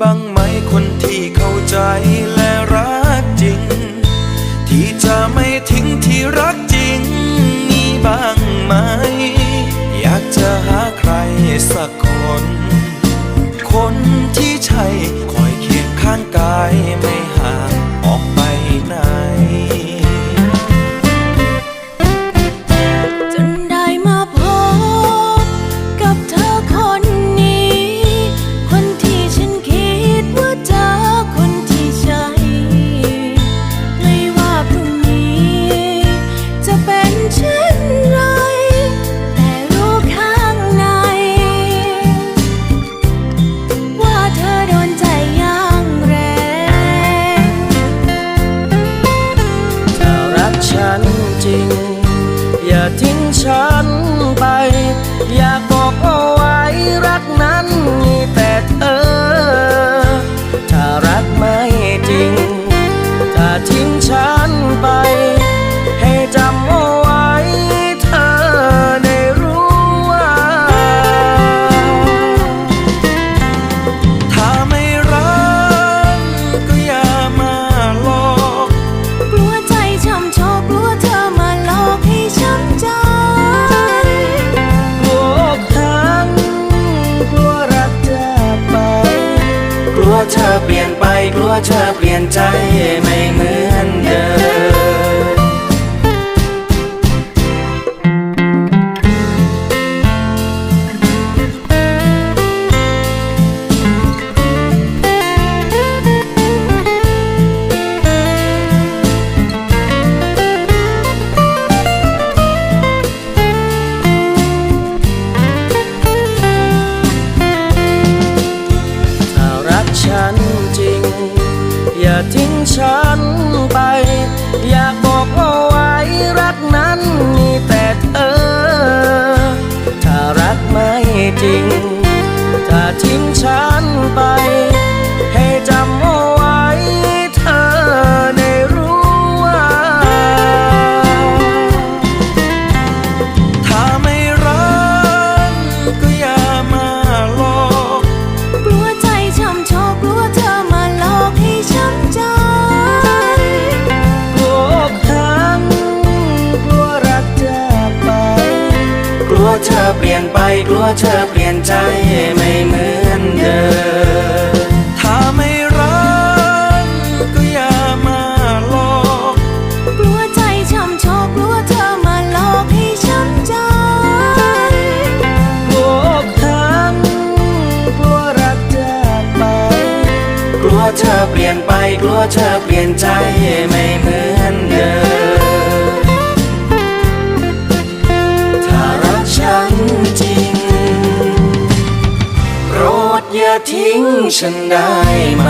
บ้างไหมคนที่เข้าใจและรักจริง ที่จะไม่ทิ้งที่รักจริง มีบ้างไหม อยากจะหาใครสักคน คนที่ใช่คอยเคียงข้างกายไม่ watching เธอเปลี่ยนไปกลัวเธอเปลี่ยนใจไม่เหมือน อเปลี่ยนไปกลัวเธอเปลี่ยนใจไม่เหมือนเดิมถ้าไม่รักก็อย่ามาหลอกกลัวใจช้ำชอกกลัวเธอมาหลอกให้ช้ำใจกลัวอกหักกลัวรักจากไปกลัวเธอเปลี่ยนไปกลัวเธอเปลี่ยนใจไม่เหมือน ทิ้งฉันได้ไหม